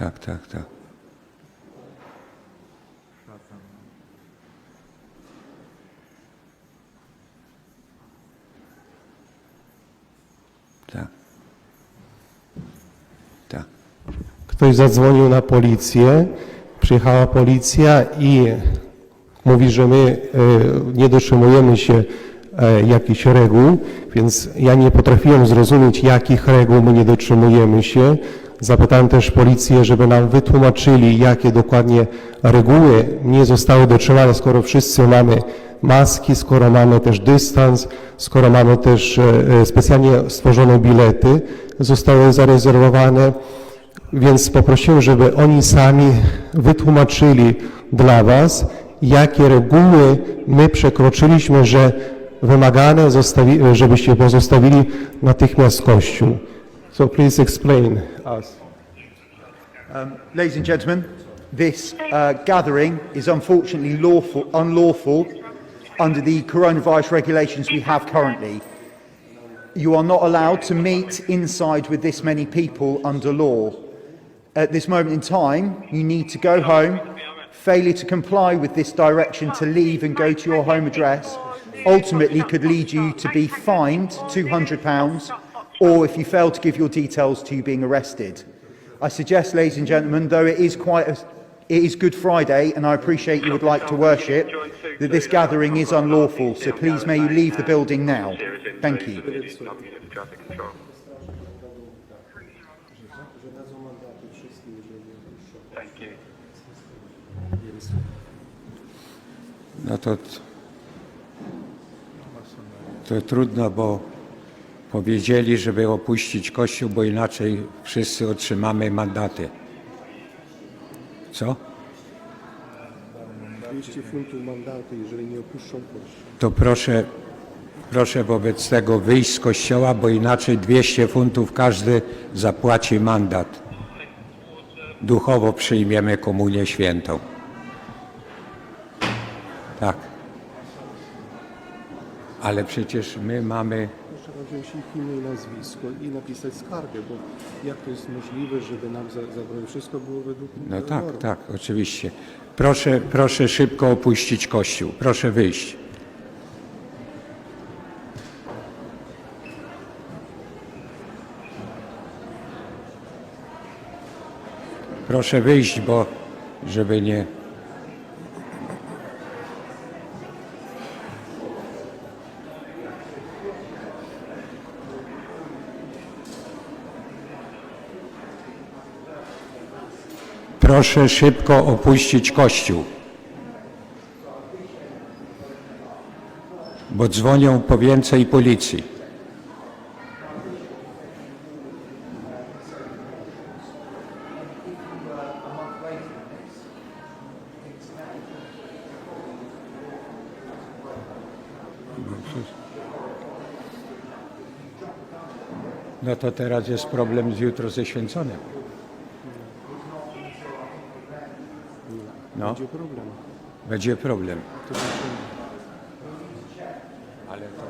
tak, tak, tak. Tak. Tak. Ktoś zadzwonił na policję, przyjechała policja i mówi, że my e, nie dotrzymujemy się e, jakichś reguł, więc ja nie potrafiłem zrozumieć, jakich reguł my nie dotrzymujemy się. Zapytałem też policję, żeby nam wytłumaczyli, jakie dokładnie reguły nie zostały dotrzymane, skoro wszyscy mamy maski, skoro mamy też dystans, skoro mamy też e, e, specjalnie stworzone bilety, zostały zarezerwowane. Więc poprosiłem, żeby oni sami wytłumaczyli dla Was, jakie reguły my przekroczyliśmy, że wymagane, zostawi, żebyście pozostawili natychmiast Kościół. So please explain us. Um, ladies and gentlemen, this uh, gathering is unfortunately lawful, unlawful under the coronavirus regulations we have currently. You are not allowed to meet inside with this many people under law. At this moment in time, you need to go home. Failure to comply with this direction to leave and go to your home address ultimately could lead you to be fined £200 or if you fail to give your details to you being arrested. I suggest, ladies and gentlemen, though it is quite a, it is Good Friday and I appreciate you would like to worship, that this gathering is unlawful, so please may you leave the building now. Thank you. To trudno, bo powiedzieli, żeby opuścić kościół, bo inaczej wszyscy otrzymamy mandaty. Co? 200 funtów mandatu, jeżeli nie opuszczą Kościół. To proszę, proszę wobec tego wyjść z kościoła, bo inaczej 200 funtów każdy zapłaci mandat. Duchowo przyjmiemy komunię świętą. Tak. Ale przecież my mamy Trzeba wziąć ich imię i nazwisko i napisać skargę, bo jak to jest możliwe, żeby nam za- zabrali wszystko było według No tak, tak, oczywiście. Proszę, proszę szybko opuścić kościół. Proszę wyjść. Proszę wyjść, bo żeby nie. Proszę szybko opuścić kościół. Bo dzwonią po więcej policji. No to teraz jest problem z jutro ze święconym. No, Będzie problem. będzie problem. To znaczy, Ale to...